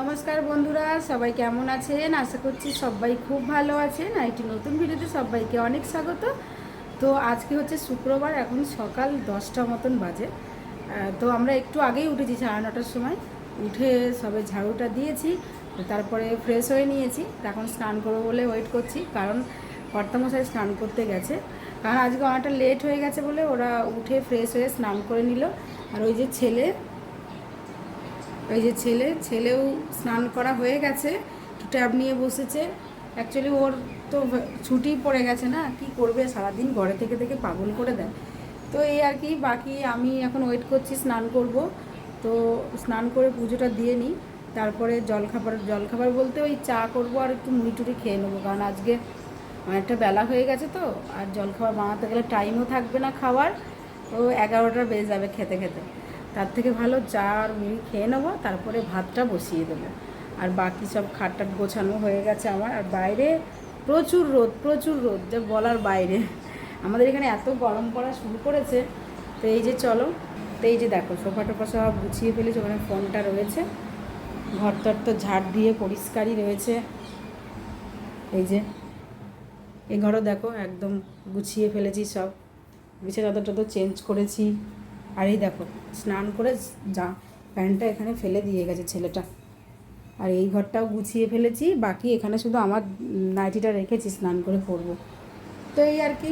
নমস্কার বন্ধুরা, সবাই কেমন আছেন? আশা করছি সবাই খুব ভালো আছেন আর একটি নতুন ভিডিওতে সবাইকে অনেক স্বাগত। তো আজকে হচ্ছে শুক্রবার, এখন সকাল দশটা মতন বাজে। তো আমরা একটু আগেই উঠেছি, সাড়ে নটার সময়। উঠে সবে ঝাড়ুটা দিয়েছি, তারপরে ফ্রেশ হয়ে নিয়েছি। এখন স্নান করব বলে ওয়েট করছি, কারণ কর্তামশাই স্নান করতে গেছে। কারণ আজকে অনেকটা লেট হয়ে গেছে বলে ওরা উঠে ফ্রেশ হয়ে স্নান করে নিল। আর ওই যে ছেলে ওই যে ছেলে, ছেলেও স্নান করা হয়ে গেছে ট্যাব নিয়ে বসেছে। অ্যাকচুয়ালি ওর তো ছুটি পড়ে গেছে না, কি করবে? সারাদিন ঘরে থেকে থেকে পাগল করে দেয়। তো এই আর কি, বাকি আমি এখন ওয়েট করছি, স্নান করব। তো স্নান করে পুজোটা দিয়ে নিই, তারপরে জলখাবার জলখাবার বলতে ওই চা করব আর একটু মুড়ি টুড়ি খেয়ে নেব, কারণ আজকে অনেকটা বেলা হয়ে গেছে তো, আর জলখাবার বানাতে গেলে টাইমও থাকবে না খাওয়ার ও এগারোটা বেজে যাবে খেতে খেতে। তার থেকে ভালো চা আর মুড়ি খেয়ে নেব, তারপরে ভাতটা বসিয়ে দেবো। আর বাকি সব খাটটাট গোছানো হয়ে গেছে আমার। আর বাইরে প্রচুর রোদ প্রচুর রোদ, যা বলার বাইরে। আমাদের এখানে এত গরম পড়া শুরু করেছে, তো এই যে চলো, তো এই যে দেখো, সোফা টোফা সব গুছিয়ে ফেলেছি, ওখানে ফোনটা রয়েছে। ঘর টর তো ঝাড় দিয়ে পরিষ্কারই রয়েছে। এই যে, এই ঘরও দেখো, একদম গুছিয়ে ফেলেছি সব। বিছানা চাদর তো চেঞ্জ করেছি। আর এই দেখো, স্নান করে যা, প্যান্টটা এখানে ফেলে দিয়ে গেছে ছেলেটা। আর এই ঘরটাও গুছিয়ে ফেলেছি, বাকি এখানে শুধু আমার নাইটিটা রেখেছি, স্নান করে পরবো। তো এই আর কি।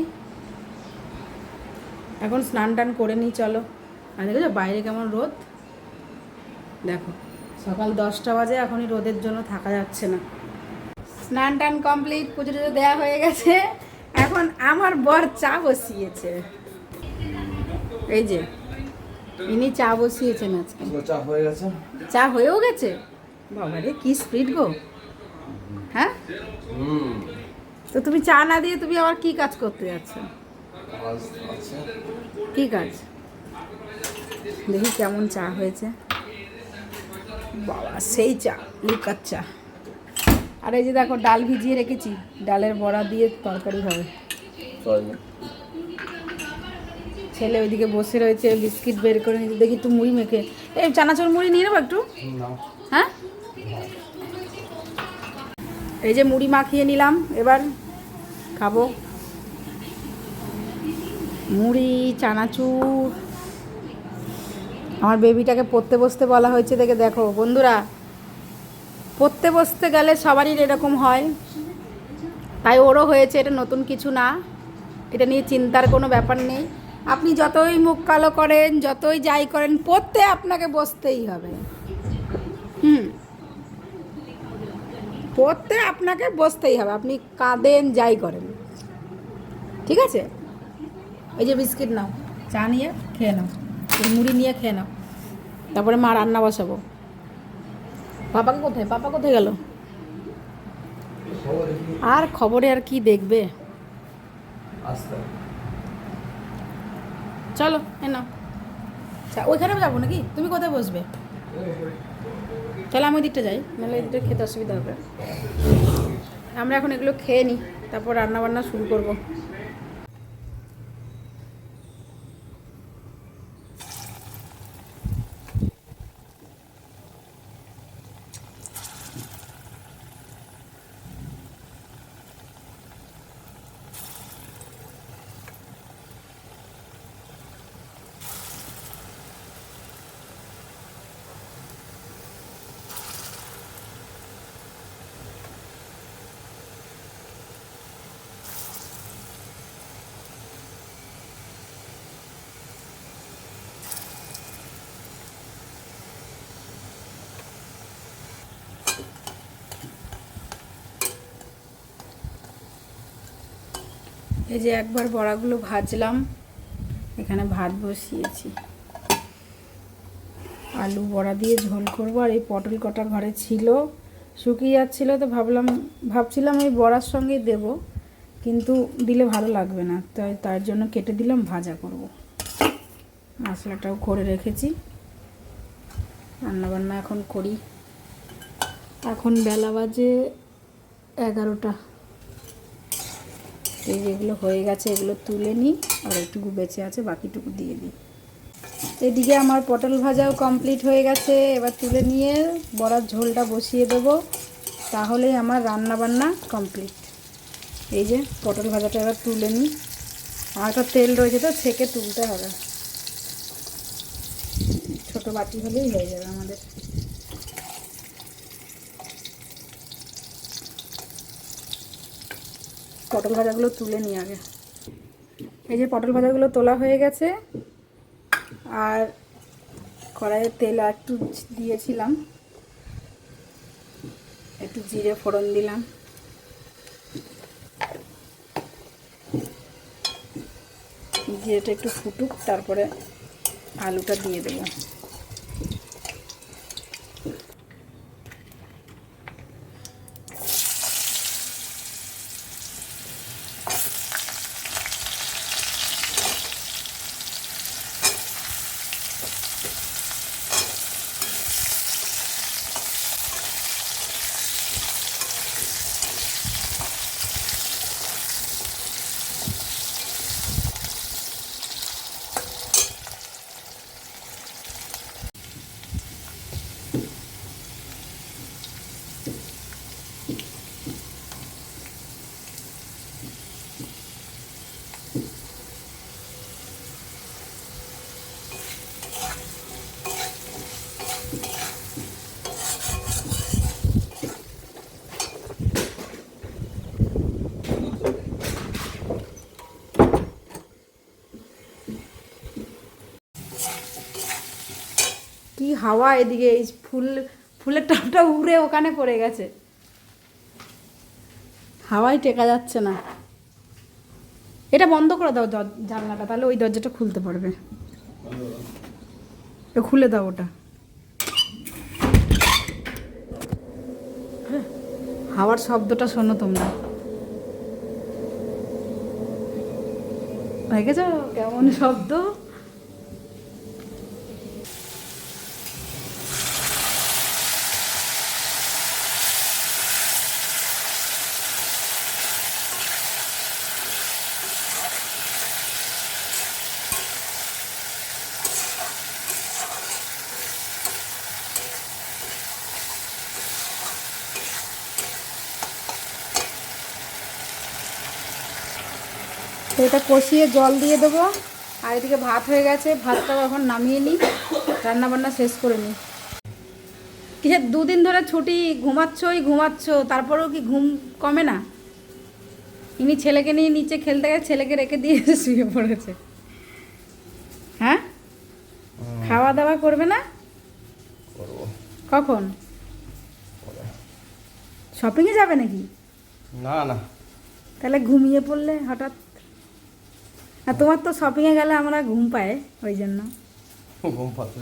এখন স্নান টান করে নিই, চলো। আর দেখো বাইরে কেমন রোদ? দেখো, সকাল দশটা বাজে, এখনই রোদের জন্য থাকা যাচ্ছে না। স্নান টান কমপ্লিট, পুজো টুজো দেওয়া হয়ে গেছে। এখন আমার বর চা বসিয়েছে। এই যে ইনি চা বসিয়েছেন আজকে। চা হয়ে গেছে? চা হয়েও গেছে? বাবা রে কি স্পিড গো। হ্যাঁ? তো তুমি চা না দিয়ে তুমি আবার কি কাজ করতে যাচ্ছ? কি কাজ? দেখি কেমন চা হয়েছে। বাবা সেই চা লিকার চা। আর এই যে দেখো ডাল ভিজিয়ে রেখেছি। ডালের বড়া দিয়ে তরকারি হবে। ছেলে ওইদিকে বসে রয়েছে, বিস্কিট বের করে নিতে। দেখি একটু মুড়ি মেখে। এই, চানাচুর মুড়ি নিয়ে নেব একটু? হ্যাঁ? এই যে মুড়ি মাখিয়ে নিলাম, এবার খাব। মুড়ি, চানাচুর। আমার বেবিটাকে পড়তে বসতে বলা হয়েছে দেখে দেখো। বন্ধুরা, পড়তে বসতে গেলে সবারই এরকম হয়। তাই ওরও হয়েছে, এটা নতুন কিছু না। এটা নিয়ে চিন্তার কোনো ব্যাপার নেই। আপনি যতই মুখ কালো করেন, যতই যাই করেন, পড়তে আপনাকে বসতেই হবে। হুম। পড়তে আপনাকে বসতেই হবে। আপনি কাঁদেন, যাই করেন। ঠিক আছে? এই যে বিস্কিট নাও, চা নিয়ে খেয়ে নাও মুড়ি নিয়ে খেয়ে নাও। তারপরে মা রান্না বসাবো। পাপাকে কোথায়? পাপা কোথায় গেল? আর খবরে আর কি দেখবে? চলো, এ নাও। আচ্ছা ওইখানেও যাব নাকি? তুমি কোথায় বসবে? চলো আমি ওই দিকটা যাই, নাহলে এই দিকটা খেতে অসুবিধা হবে। আমরা এখন এগুলো খেয়ে নিই তারপর রান্না বান্না শুরু করব। এই যে একবার বড়াগুলো ভাজলাম, এখানে ভাত বসিয়েছি। আলু বড়া দিয়ে ঝোল করব, আর এই পটল কটা ঘরে ছিল, শুকিয়ে যাচ্ছিল তো ভাবলাম, ভাবছিলাম ওই বড়ার সঙ্গেই দেব, কিন্তু দিলে ভালো লাগবে না, তাই তার জন্য কেটে দিলাম, ভাজা করব। মশলাটাও করে রেখেছি। রান্নাবান্না এখন করি। এখন বেলা বাজে এগারোটা। এই যেগুলো হয়ে গেছে, এগুলো তুলে নিই আর একটুকু বেঁচে আছে, বাকিটুকু দিয়ে দিই। এদিকে আমার পটল ভাজাও কমপ্লিট হয়ে গেছে। এবার তুলে নিয়ে বড়ার ঝোলটা বসিয়ে দেব। তাহলেই আমার রান্না বান্না কমপ্লিট এই যে পটল ভাজাটা এবার তুলে নিই। আর একটা তেল রয়েছে তো, ছেঁকে তুলতে হবে। ছোটো বাটি হলেই হয়ে যাবে আমাদের। পটল ভাজাগুলো তুলে নিই আগে। এই যে পটল ভাজাগুলো তোলা হয়ে গেছে, আর কড়াইয়ে তেল একটু দিয়েছিলাম। একটু জিরে ফোড়ন দিলাম। জিরেটা একটু ফুটুক, তারপরে আলুটা দিয়ে দেবো। কি হাওয়া এদিকে এই ফুল ফুলের টপটা উড়ে ওখানে পড়ে গেছে। হাওয়াই টেকা যাচ্ছে না। এটা বন্ধ করে দাও জানলাটা তাহলে ওই দরজাটা খুলতে পারবে। খুলে দাও ওটা। হ্যাঁ, হাওয়ার শব্দটা শোনো তোমরা। দেখেছ কেমন শব্দ? তো এটা কষিয়ে জল দিয়ে দেবো। আর এদিকে ভাত হয়ে গেছে ভাতটাও এখন নামিয়ে নিই রান্না বান্না শেষ করে নিই। কিসের দুদিন ধরে ছুটি ঘুমাচ্ছই ঘুমাচ্ছ তারপরেও কি ঘুম কমে না? ইনি ছেলেকে নিয়ে নিচে খেলতে গেছে ছেলেকে রেখে দিয়ে শুয়ে পড়েছে। হ্যাঁ? খাওয়া দাওয়া করবে না? কখন? শপিংয়ে যাবে নাকি? না না। তাহলে ঘুমিয়ে পড়লে হঠাৎ আর তোমার তো শপিংয়ে গেলে আমরা ঘুম পায় ওই জন্য। ঘুম পাচ্ছে।